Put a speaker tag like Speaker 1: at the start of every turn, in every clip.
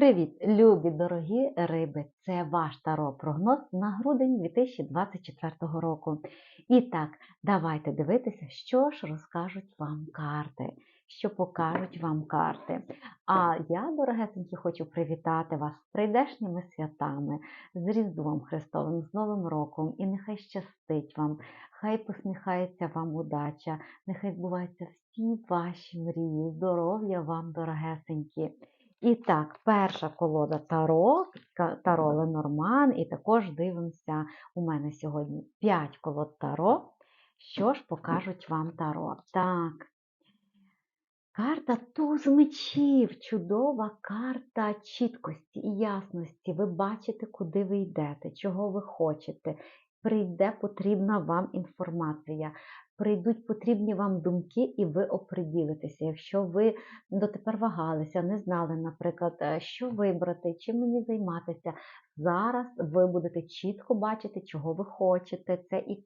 Speaker 1: Привіт, любі дорогі риби! Це ваш таро прогноз на грудень 2024 року. І так, давайте дивитися, що ж розкажуть вам карти, що покажуть вам карти. А я, дорогесенькі, хочу привітати вас з прийдешніми святами, з Різдвом Христовим, з Новим роком. І нехай щастить вам, хай посміхається вам удача, нехай збуваються всі ваші мрії, здоров'я вам, дорогесенькі. І так, перша колода Таро, Таро Ленорман, і також дивимося, у мене сьогодні 5 колод Таро. Що ж покажуть вам Таро? Так. Карта туз мечів, чудова карта чіткості і ясності. Ви бачите, куди ви йдете, чого ви хочете. Прийде потрібна вам інформація прийдуть потрібні вам думки, і ви оприділитеся. Якщо ви дотепер вагалися, не знали, наприклад, е, що вибрати, чим мені займатися, зараз ви будете чітко бачити, чого ви хочете. Це і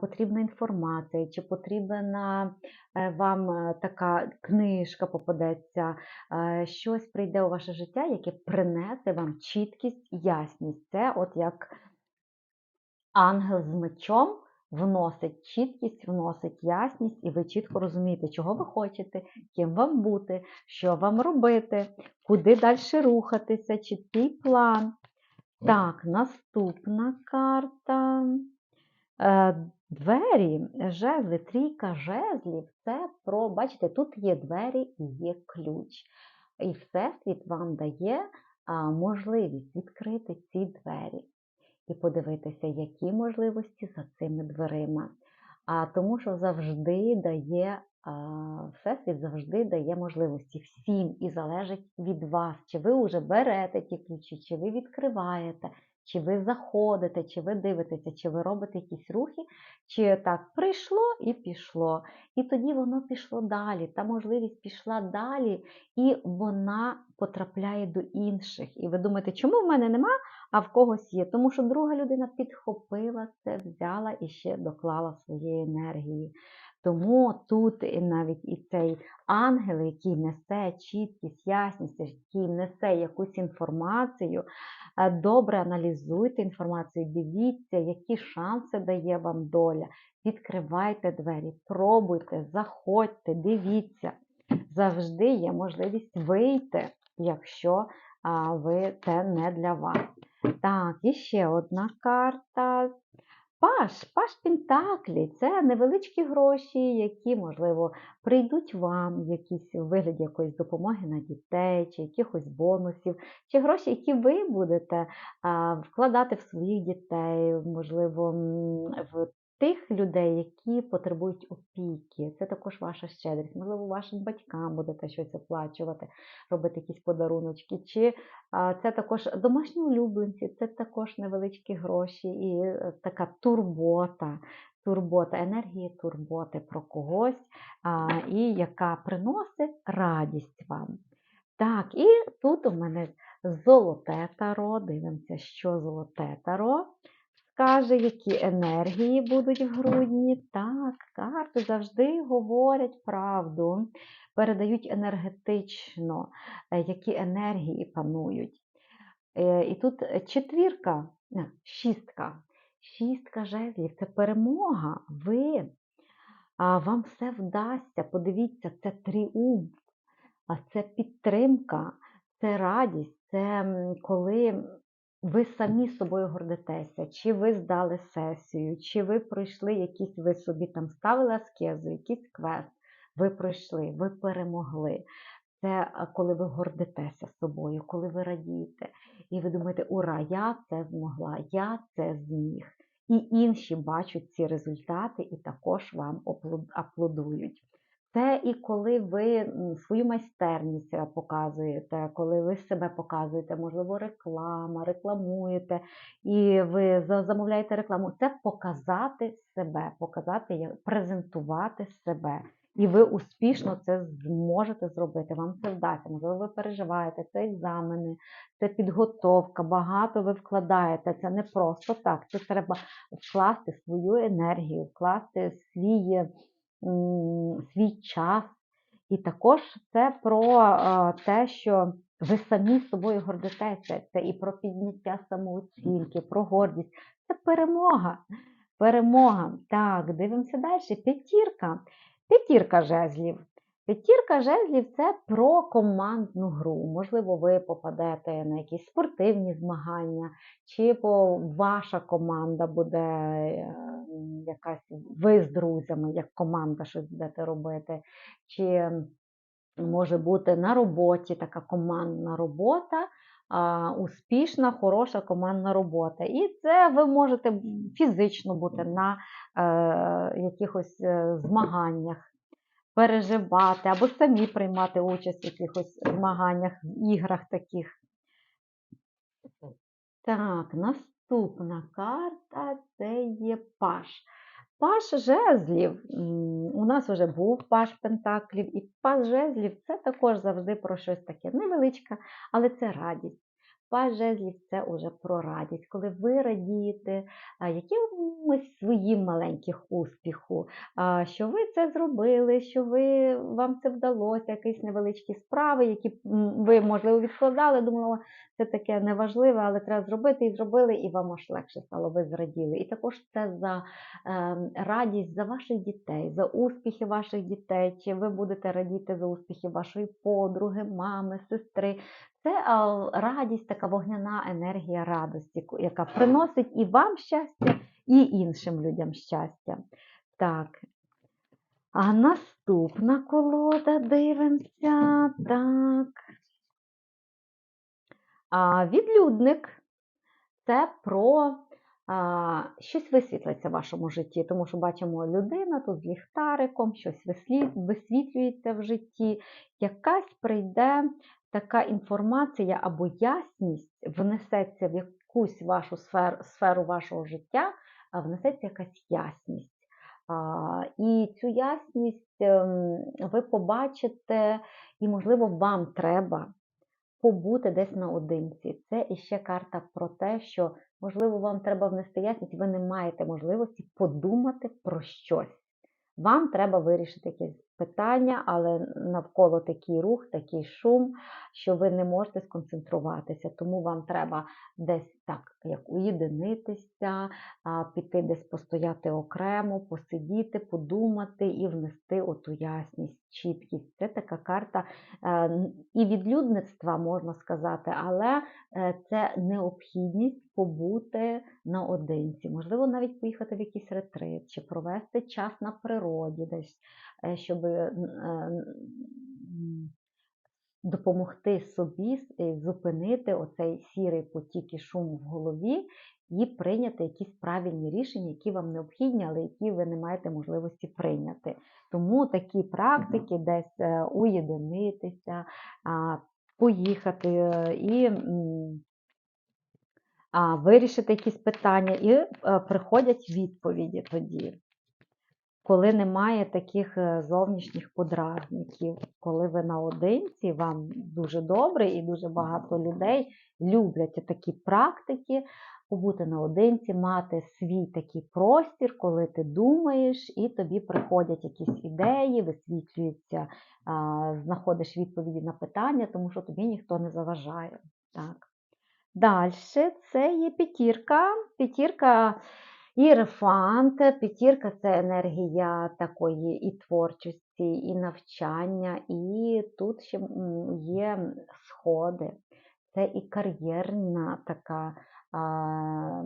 Speaker 1: потрібна інформація, чи потрібна е, вам е, така книжка попадеться, щось прийде у ваше життя, яке принесе вам чіткість, ясність. Це от як ангел з мечом вносить чіткість, вносить ясність, і ви чітко розумієте, чого ви хочете, ким вам бути, що вам робити, куди далі рухатися, чіткий план. Так, наступна карта. Е, двері, жезли, трійка жезлів це про, бачите, тут є двері і є ключ. І Всесвіт вам дає можливість відкрити ці двері і подивитися, які можливості за цими дверима. А тому, що завжди дає, всесвіт завжди дає можливості всім і залежить від вас, чи ви вже берете ті ключі, чи ви відкриваєте, чи ви заходите, чи ви дивитеся, чи ви робите якісь рухи, чи так прийшло і пішло. І тоді воно пішло далі. Та можливість пішла далі, і вона потрапляє до інших. І ви думаєте, чому в мене нема, а в когось є? Тому що друга людина підхопила це, взяла і ще доклала своєї енергії. Тому тут навіть і цей ангел, який несе чіткість, ясність, який несе якусь інформацію, е, добре аналізуйте інформацію, дивіться, які шанси дає вам доля. Відкривайте двері, пробуйте, заходьте, дивіться. Завжди є можливість вийти, якщо ви це не для вас. Так, і ще одна карта. Паш, паш Пентаклі це невеличкі гроші, які, можливо, прийдуть вам якісь у вигляді якоїсь допомоги на дітей, чи якихось бонусів, чи гроші, які ви будете вкладати в своїх дітей, можливо, в тих людей, які потребують опіки. Це також ваша щедрість. Можливо, вашим батькам будете щось оплачувати, робити якісь подаруночки. Чи це також домашні улюбленці, це також невеличкі гроші і е, така турбота. Турбота, енергія турботи про когось, а, і яка приносить радість вам. Так, і тут у мене золоте таро. Дивимося, що золоте таро скаже, які енергії будуть в грудні. Так, карти завжди говорять правду, передають енергетично, е, які енергії панують. Е, і тут четвірка, шістка. Шістка жезлів це перемога. Ви, вам все вдасться. Подивіться, це тріумф, це підтримка, це радість, це коли ви самі собою гордитеся, чи ви здали сесію, чи ви пройшли якісь, ви собі там ставили аскезу, якийсь квест, ви пройшли, ви перемогли. Це коли ви гордитеся собою, коли ви радієте. І ви думаєте, ура, я це змогла, я це зміг. І інші бачать ці результати і також вам аплодують. Це і коли ви свою майстерність е, показуєте, коли ви себе показуєте, можливо, реклама, рекламуєте, і ви замовляєте рекламу. Це показати себе, показати, презентувати себе. І ви успішно це зможете зробити. Вам це вдасться. Можливо, ви переживаєте це екзамени, це підготовка, багато ви вкладаєте. Це не просто так. Це треба вкласти свою енергію, вкласти свій свій час І також це про е, те, що ви самі собою гордитеся. Це і про підняття самооцінки, про гордість. Це перемога. Перемога. Так, дивимося далі. П'ятірка. П'ятірка жезлів. П'ятірка жезлів це про командну гру. Можливо, ви попадете на якісь спортивні змагання, чи ваша команда буде е, якась ви з друзями, як команда щось будете робити. Чи може бути на роботі така командна робота, успішна, хороша командна робота. І це ви можете фізично бути на е, якихось е, змаганнях, переживати або самі приймати участь в якихось змаганнях, в іграх таких. Так, наступна карта це є паш. Паш жезлів. У нас вже був паш пентаклів, і паш жезлів це також завжди про щось таке невеличке, але це радість. Паш жезлів це вже про радість, коли ви радієте якимось своїм маленьких успіху, що ви це зробили, що ви, вам це вдалося, якісь невеличкі справи, які ви, можливо, відкладали, думали, це таке неважливе, але треба зробити, і зробили, і вам аж легше стало, ви зраділи. І також це за е, радість за ваших дітей, за успіхи ваших дітей, чи ви будете радіти за успіхи вашої подруги, мами, сестри. Це радість, така вогняна енергія радості, яка приносить і вам щастя, і іншим людям щастя. Так. А наступна колода дивимося. Так. А, відлюдник це про а, щось висвітлиться в вашому житті, тому що бачимо людина тут з ліхтариком, щось висвітлюється в житті, якась прийде така інформація або ясність внесеться в якусь вашу сферу, сферу вашого життя, внесеться якась ясність. І цю ясність ем, ви побачите, і, можливо, вам треба побути десь наодинці. Це іще карта про те, що, можливо, вам треба внести ясність, ви не маєте можливості подумати про щось. Вам треба вирішити якесь питання, але навколо такий рух, такий шум, що ви не можете сконцентруватися. Тому вам треба десь так, як уєдинитися, піти десь постояти окремо, посидіти, подумати і внести оту ясність, чіткість. Це така карта е, і відлюдництва, можна сказати, але е, це необхідність побути наодинці. Можливо, навіть поїхати в якийсь ретрит, чи провести час на природі, десь, щоб допомогти собі е, зупинити оцей сірий потік і шум в голові і прийняти якісь правильні рішення, які вам необхідні, але які ви не маєте можливості прийняти. Тому такі практики десь е, уєдинитися, поїхати е, і вирішити якісь питання, і приходять відповіді тоді. Коли немає таких е, зовнішніх подразників, коли ви наодинці, вам дуже добре і дуже багато людей люблять такі практики, побути наодинці, мати свій такий простір, коли ти думаєш, і тобі приходять якісь ідеї, висвітлюються, знаходиш відповіді на питання, тому що тобі ніхто не заважає. Так. Далі це є п'ятірка. П'ятірка Ієрофант, п'ятірка це енергія такої і творчості, і навчання, і тут ще є сходи. Це і кар'єрна така а,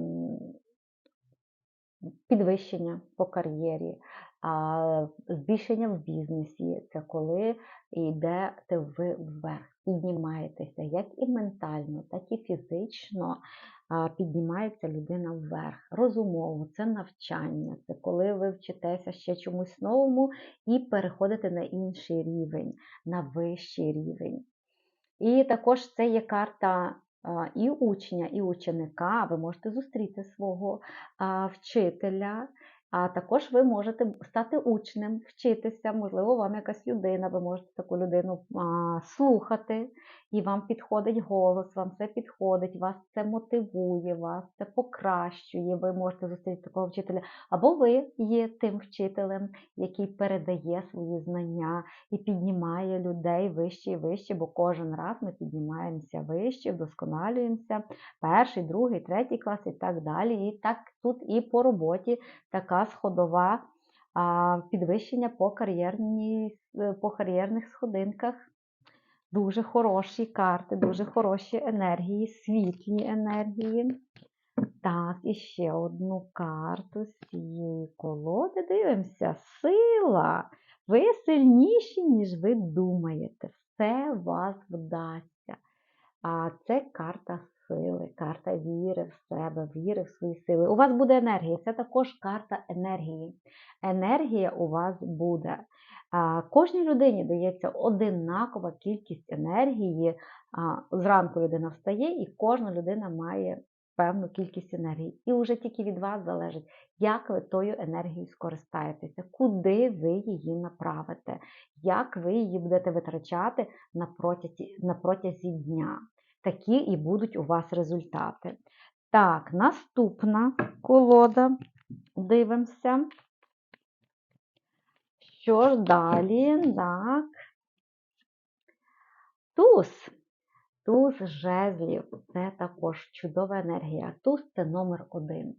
Speaker 1: підвищення по кар'єрі, а, збільшення в бізнесі. Це коли йдете ви вверх, піднімаєтеся як і ментально, так і фізично піднімається людина вверх. Розумово, це навчання, це коли ви вчитеся ще чомусь новому і переходите на інший рівень, на вищий рівень. І також це є карта і учня, і ученика. Ви можете зустріти свого вчителя. А також ви можете стати учнем, вчитися, можливо, вам якась людина, ви можете таку людину слухати і вам підходить голос, вам це підходить, вас це мотивує, вас це покращує. Ви можете зустріти такого вчителя, або ви є тим вчителем, який передає свої знання і піднімає людей вище і вище, бо кожен раз ми піднімаємося вище, вдосконалюємося, перший, другий, третій клас і так далі. І так тут і по роботі така сходова підвищення по, кар'єрній, е, по кар'єрних сходинках. Дуже хороші карти, дуже хороші енергії, світлі енергії. Так, і ще одну карту з цієї колоди. Дивимося. Сила. Ви сильніші, ніж ви думаєте. Все вас вдасться. А це карта сили, карта віри в себе, віри в свої сили. У вас буде енергія. Це також карта енергії. Енергія у вас буде. Кожній людині дається одинакова кількість енергії. Зранку людина встає, і кожна людина має певну кількість енергії. І вже тільки від вас залежить, як ви тою енергією скористаєтеся, куди ви її направите, як ви її будете витрачати на протязі, на протязі дня. Такі і будуть у вас результати. Так, наступна колода. Дивимося. Що ж далі? Так. Туз. Туз жезлів це також чудова енергія. Туз це номер один.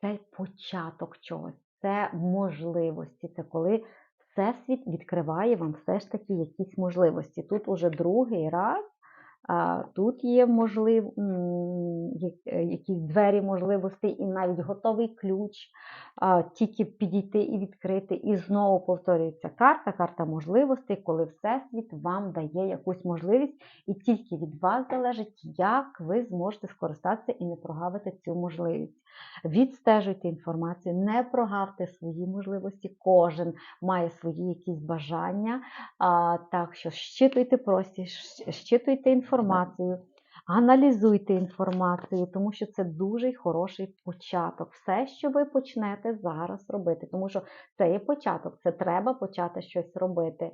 Speaker 1: Це початок чогось, це можливості. Це коли Всесвіт відкриває вам все ж таки якісь можливості. Тут уже другий раз Тут є можлив, е, якісь двері можливостей і навіть готовий ключ, тільки підійти і відкрити. І знову повторюється карта, карта можливостей, коли Всесвіт вам дає якусь можливість, і тільки від вас залежить, як ви зможете скористатися і не прогавити цю можливість. Відстежуйте інформацію, не прогавте свої можливості, кожен має свої якісь бажання. Так що щитуйте прості, щитуйте інформацію, аналізуйте інформацію, тому що це дуже хороший початок. Все, що ви почнете зараз робити, тому що це є початок, це треба почати щось робити. Е,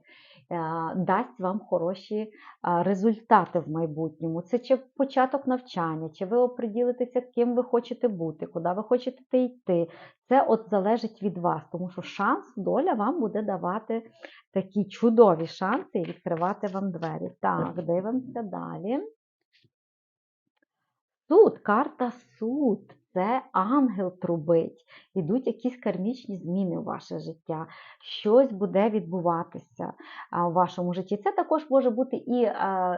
Speaker 1: дасть вам хороші е, результати в майбутньому. Це чи початок навчання, чи ви оприділитеся, ким ви хочете бути, куди ви хочете йти. Це от залежить від вас, тому що шанс, доля вам буде давати такі чудові шанси і відкривати вам двері. Так, дивимося далі. Суд, карта суд. Це ангел трубить, ідуть якісь кармічні зміни в ваше життя, щось буде відбуватися у вашому житті. Це також може бути і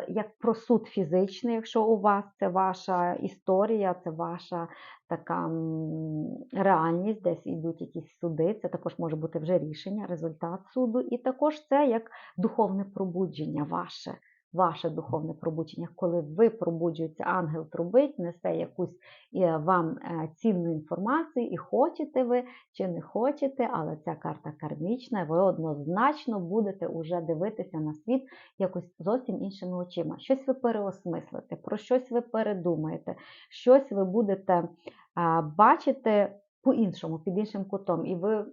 Speaker 1: як про суд фізичний, якщо у вас це ваша історія, це ваша така реальність, десь йдуть якісь суди, це також може бути вже рішення, результат суду, і також це як духовне пробудження ваше ваше духовне пробудження, коли ви пробуджуєтеся, ангел трубить, несе якусь е, вам е, цінну інформацію, і хочете ви чи не хочете, але ця карта кармічна, ви однозначно будете уже дивитися на світ якось зовсім іншими очима. Щось ви переосмислите, про щось ви передумаєте, щось ви будете бачити по-іншому, під іншим кутом. І ви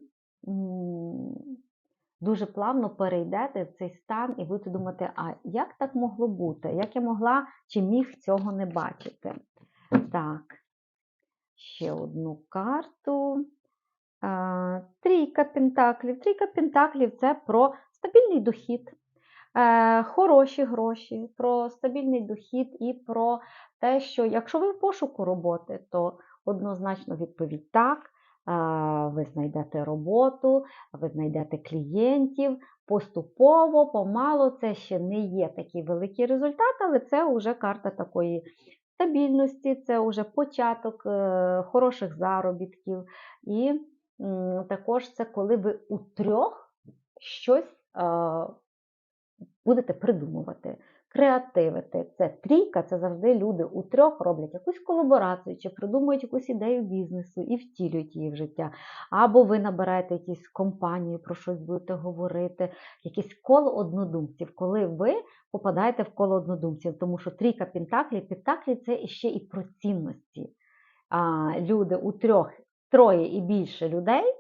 Speaker 1: дуже плавно перейдете в цей стан і будете думати, а як так могло бути? Як я могла чи міг цього не бачити? Так, ще одну карту. Трійка пентаклів. Трійка пентаклів це про стабільний дохід, е, хороші гроші, про стабільний дохід і про те, що якщо ви в пошуку роботи, то однозначно відповідь так ви знайдете роботу, ви знайдете клієнтів. Поступово, помало, це ще не є такий великий результат, але це вже карта такої стабільності, це вже початок е, хороших заробітків. І також це коли ви у трьох щось будете придумувати креативити. Це трійка, це завжди люди у трьох роблять якусь колаборацію, чи придумують якусь ідею бізнесу і втілюють її в життя. Або ви набираєте якісь компанію, про щось будете говорити, якесь коло однодумців, коли ви попадаєте в коло однодумців, тому що трійка пентаклів, пентаклі це ще і про цінності. А, Люди у трьох, троє і більше людей.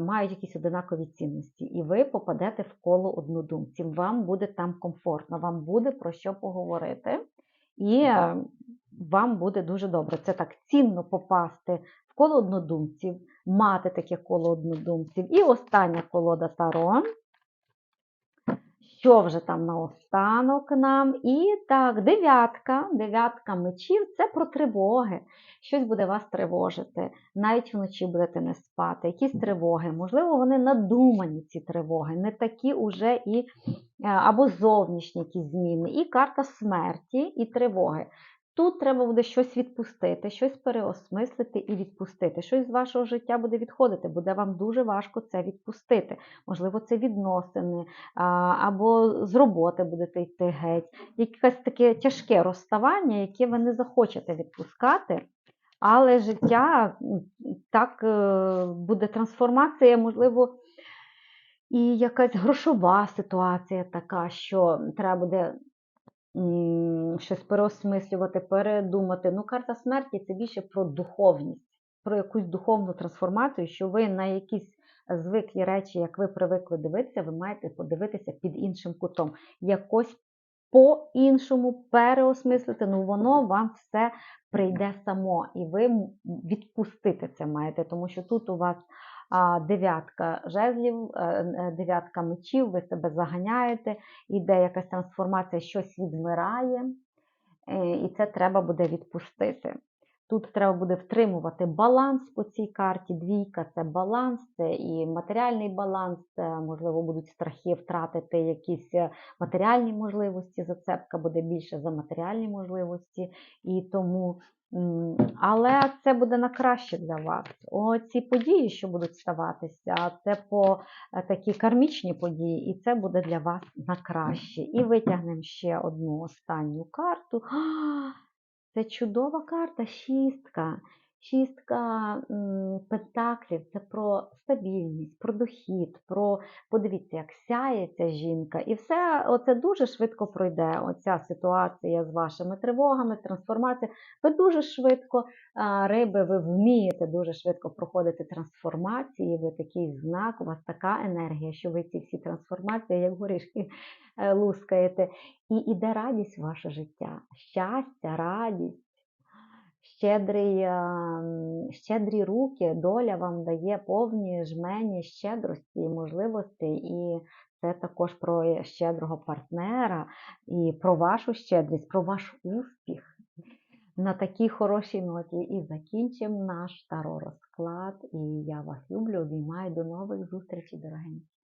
Speaker 1: Мають якісь одинакові цінності, і ви попадете в коло однодумців. Вам буде там комфортно, вам буде про що поговорити, і е, вам буде дуже добре. Це так цінно попасти в коло однодумців, мати таке коло однодумців. І остання колода Таро. Що вже там наостанок нам? І так, дев'ятка, дев'ятка мечів це про тривоги. Щось буде вас тривожити. Навіть вночі будете не спати, якісь тривоги. Можливо, вони надумані, ці тривоги, не такі уже і е, або зовнішні якісь зміни. І карта смерті, і тривоги. Тут треба буде щось відпустити, щось переосмислити і відпустити. Щось з вашого життя буде відходити, буде вам дуже важко це відпустити. Можливо, це відносини, або з роботи будете йти геть. Якесь таке тяжке розставання, яке ви не захочете відпускати. Але життя так е, буде трансформація, можливо, і якась грошова ситуація така, що треба буде щось переосмислювати, передумати. Ну, карта смерті це більше про духовність, про якусь духовну трансформацію, що ви на якісь звиклі речі, як ви привикли дивитися, ви маєте подивитися під іншим кутом. Якось по-іншому переосмислити, ну воно вам все прийде само, і ви відпустити це маєте, тому що тут у вас дев'ятка жезлів, е, е, дев'ятка мечів, ви себе заганяєте, іде якась трансформація, щось відмирає, е, і це треба буде відпустити. Тут треба буде втримувати баланс по цій карті. Двійка це баланс, це і матеріальний баланс, це, можливо, будуть страхи втратити якісь матеріальні можливості. Зацепка буде більше за матеріальні можливості. І тому, але це буде на краще для вас. Оці події, що будуть ставатися, це по е, такі кармічні події, і це буде для вас на краще. І витягнемо ще одну останню карту. Це чудова карта, шістка. Шістка пентаклів це про стабільність, про дохід, про подивіться, як сяє ця жінка. І все оце дуже швидко пройде. Оця ситуація з вашими тривогами, трансформація. Ви дуже швидко, риби, ви вмієте дуже швидко проходити трансформації. Ви такий знак, у вас така енергія, що ви ці всі трансформації, як горішки, е, лускаєте. І іде радість в ваше життя, щастя, радість, щедрий, ем, щедрі руки, доля вам дає повні жмені щедрості і можливостей. І це також про щедрого партнера, і про вашу щедрість, про ваш успіх. На такій хорошій ноті і закінчимо наш таро розклад. І я вас люблю, обіймаю. До нових зустрічей, дорогенькі.